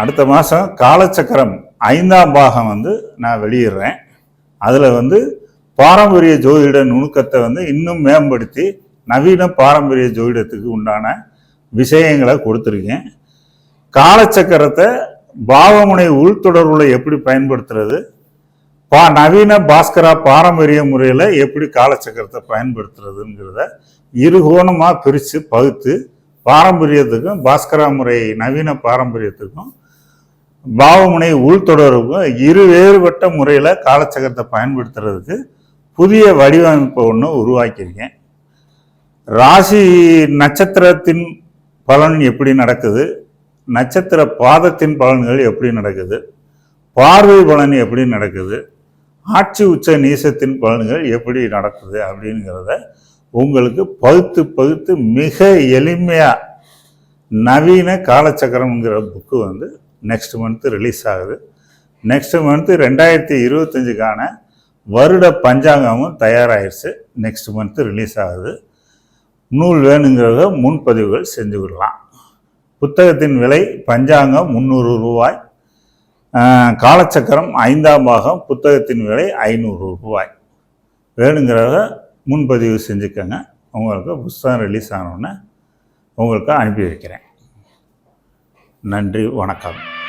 அடுத்த மாதம் காலச்சக்கரம் ஐந்தாம் பாகம் வந்து நான் வெளியிடுறேன். அதில் வந்து பாரம்பரிய ஜோதிட நுணுக்கத்தை வந்து இன்னும் மேம்படுத்தி நவீன பாரம்பரிய ஜோதிடத்துக்கு உண்டான விஷயங்களை கொடுத்துருக்கேன். காலச்சக்கரத்தை பாவமுனை உள்தொடர்புல எப்படி பயன்படுத்துறது பா நவீன பாஸ்கரா பாரம்பரிய முறையில் எப்படி காலச்சக்கரத்தை பயன்படுத்துறதுங்கிறத இருகோணமாக பிரித்து பகுத்து பாரம்பரியத்துக்கும் பாஸ்கரா முறை நவீன பாரம்பரியத்துக்கும் பாவமுனை உள்தொடர்பு இரு வேறுபட்ட முறையில் காலச்சக்கரத்தை பயன்படுத்துறதுக்கு புதிய வடிவமைப்பை ஒன்று உருவாக்கியிருக்கேன். ராசி நட்சத்திரத்தின் பலன் எப்படி நடக்குது? நட்சத்திர பாதத்தின் பலன்கள் எப்படி நடக்குது? பார்வை பலன் எப்படி நடக்குது? ஆட்சி உச்ச நீசத்தின் பலன்கள் எப்படி நடக்குது அப்படிங்கிறத உங்களுக்கு பகுத்து பகுத்து மிக எளிமையாக நவீன காலச்சக்கரம்ங்கிற புக்கு வந்து நெக்ஸ்ட் மந்த்து ரிலீஸ் ஆகுது. நெக்ஸ்ட் மந்த்து ரெண்டாயிரத்தி இருபத்தஞ்சுக்கான வருட பஞ்சாங்கமும் தயாராகிடுச்சு நெக்ஸ்ட் மந்த்து ரிலீஸ் ஆகுது. நூல் வேணுங்கிறத முன்பதிவுகள் செஞ்சு விடலாம். புத்தகத்தின் விலை பஞ்சாங்கம் முந்நூறு ரூபாய். காலச்சக்கரம் ஐந்தாம் பாகம் புத்தகத்தின் விலை ஐநூறு ரூபாய். வேணுங்கிறத முன்பதிவு செஞ்சுக்கோங்க. உங்களுக்கு புஸ்தகம் ரிலீஸ் ஆனோடனே உங்களுக்கு அனுப்பி வைக்கிறேன். நன்றி வணக்கம்.